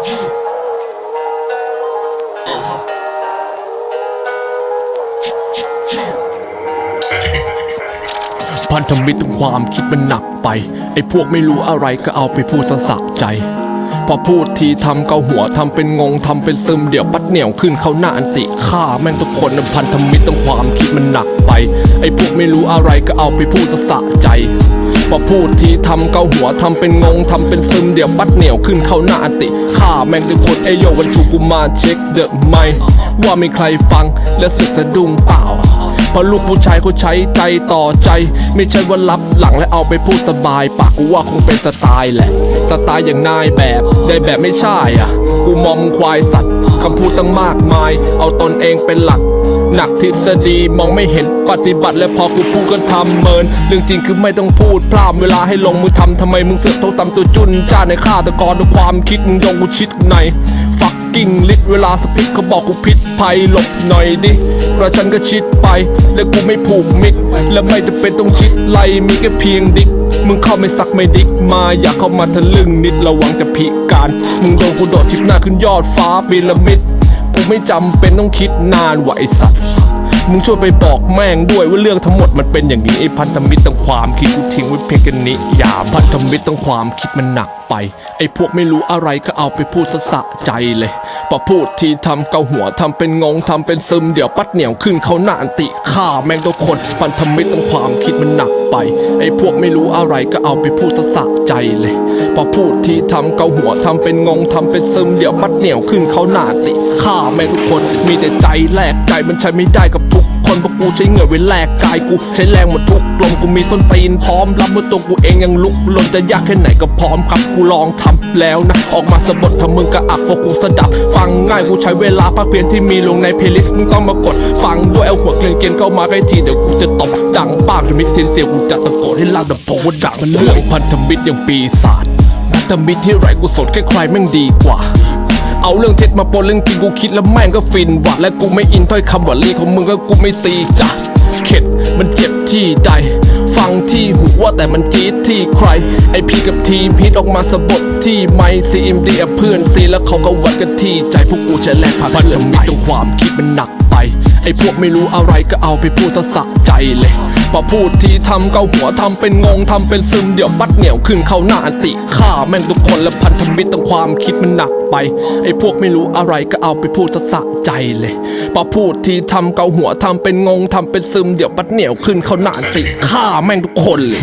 พันธมิตรความคิดมันหนักไป ไอ้พวกไม่รู้อะไรก็เอาไปพูดสะสะใจ พอพูดทีทำเกาหัวทำเป็นงงทำเป็นซึมเดี๋ยวปัดเหนียวขึ้นเขาหน้าอันติฆ่าแม่งทุกคนนะพันธมิตรต้องความคิดมันหนักไปไอ้พวกไม่รู้อะไรก็เอาไปพูดสะสะใจพอพูดทีทำเกาหัวทำเป็นงงทำเป็นซึมเดี๋ยวปัดเหนียวขึ้นเขาหน้าอันติฆ่าแม่งทุกคนไอโยวันสุกูมาเช็คเดอะไมว่ามีใครฟังและสึกสะดุ้งเปล่า เพราะลูกผู้ชายเขาใช้ใจต่อใจ ไม่ใช่ว่ารับหลังและเอาไปพูดสบาย ปากกูว่าคงเป็นสไตล์แหละ สไตล์อย่างนายแบบได้แบบไม่ใช่อะ กูมองมึงควายสัตว์คำพูดตั้งมากมาย เอาตนเองเป็นหลักหนักทฤษฎีมองไม่เห็นปฏิบัติและพอกูพูดก็ทำเมิน เรื่องจริงคือไม่ต้องพูดพร่ำเวลาให้ลงมือทำทำไมมึงเสือกโทษตำตัวจุนจ้าในฆาตกรด้วยความคิดมึงยงกูชิดในฟักกิ้งลิดเวลาสปิกเขาบอกกูผิดภัยหลบหน่อยดิ ราะฉันก็ชิดไป และกูไม่ผูกมิดและไม่จะเป็นต้องชิดไลมีแค่เพียงดิก มึงเข้าไม่สักไม่ดิกมาอยากเข้ามาทะลึ่งนิดระวังจะพิการ มึงโดนกูโดดทิพหน้าขึ้นยอดฟ้าพีระมิด กูไม่จำเป็นต้องคิดนานไหวะไอสัตว์มึงช่วยไปบอกแม่งด้วยว่าเรื่องทั้งหมดมันเป็นอย่างนี้ไอ้พันธมิตรต้องความคิดกูทิ้งไว้เพียงแค่นี้อย่าพันธมิตรต้องความคิดมันหนัก ไป ไอ้พวกไม่รู้อะไรก็เอาไปพูดสะสะใจเลยพอพูดทีทำเกาหัวทำเป็นงงทำเป็นซึมเดี๋ยวปัดเหนียวขึ้นเขาหน้าอันติฆ่าแม่งทุกคนพันธมิตรต้องความคิดมันหนักไป ไอ้พวกไม่รู้อะไรก็เอาไปพูดสะสะใจเลยพอพูดทีทำเกาหัวทำเป็นงงทำเป็นซึมเดี๋ยวปัดเหนียวขึ้นเขาหน้าติฆ่าแม่งทุกคนมีแต่ใจแลกใจมันใช้ไม่ได้กับทุ คนพราะกูใช้เหงื่อไว้แลกกายกูใช้แรงหมดทุกลมกูมีส้นตีนพร้อมรับเมื่อตัวกูเองยังลุกลนจะยากแค่ไหนก็พร้อมครับกูลองทำแล้วนะ ออกมาสะบดทำมึงกระอักโฟกูสะดับ ฟังง่ายกูใช้เวลาพักเพียนที่มีลงในเพลย์ลิสต์มึงต้องมากด ฟังด้วยเอาหัวเกลียนเกียนเข้ามาใกล้ทีเดี๋ยวกูจะตบดังปากจะมิดเสียงเสียกูจะตะโกนให้ลากดับผมว่าดังมันเรื่องพันธมิตรอย่างปีศาจพันธมิตรที่ไรกูสดแค่ใครแม่งดีกว่า เอาเรื่องเท็จมาปนเรื่องจริงกูคิดแล้วแม่งก็ฟินว่ะและกูไม่อินถ้อยคำว่าลีของมึงก็กูไม่ซีจ้ะเข็ดมันเจ็บที่ใด ฟังที่หูว่าแต่มันจี๊ดที่ใคร ไอพี่กับทีมฮิตออกมาสะบดที่ไม่ซีเอ็มดีเพื่อนซีแล้วเขาก็วัดกันที่ใจพวกกูจะแลกผ่านเพื่อนไปตรงความคิดมันหนักไป ไอพวกไม่รู้อะไรก็เอาไปพูดสะสะใจเลย พอพูดทีทำเกาหัวทำเป็นงงทำเป็นซึมเดี๋ยวปัดเหนียวขึ้นเข้าหน้าอันติฆ่าแม่งทุกคนและพันธมิตรต้องความคิดมันหนักไปไอ้พวกไม่รู้อะไรก็เอาไปพูดสะสะใจเลยพอพูดทีทำเกาหัวทำเป็นงงทำเป็นซึมเดี๋ยวปัดเหนียวขึ้นเข้าหน้าอันติฆ่าแม่งทุกคนเลย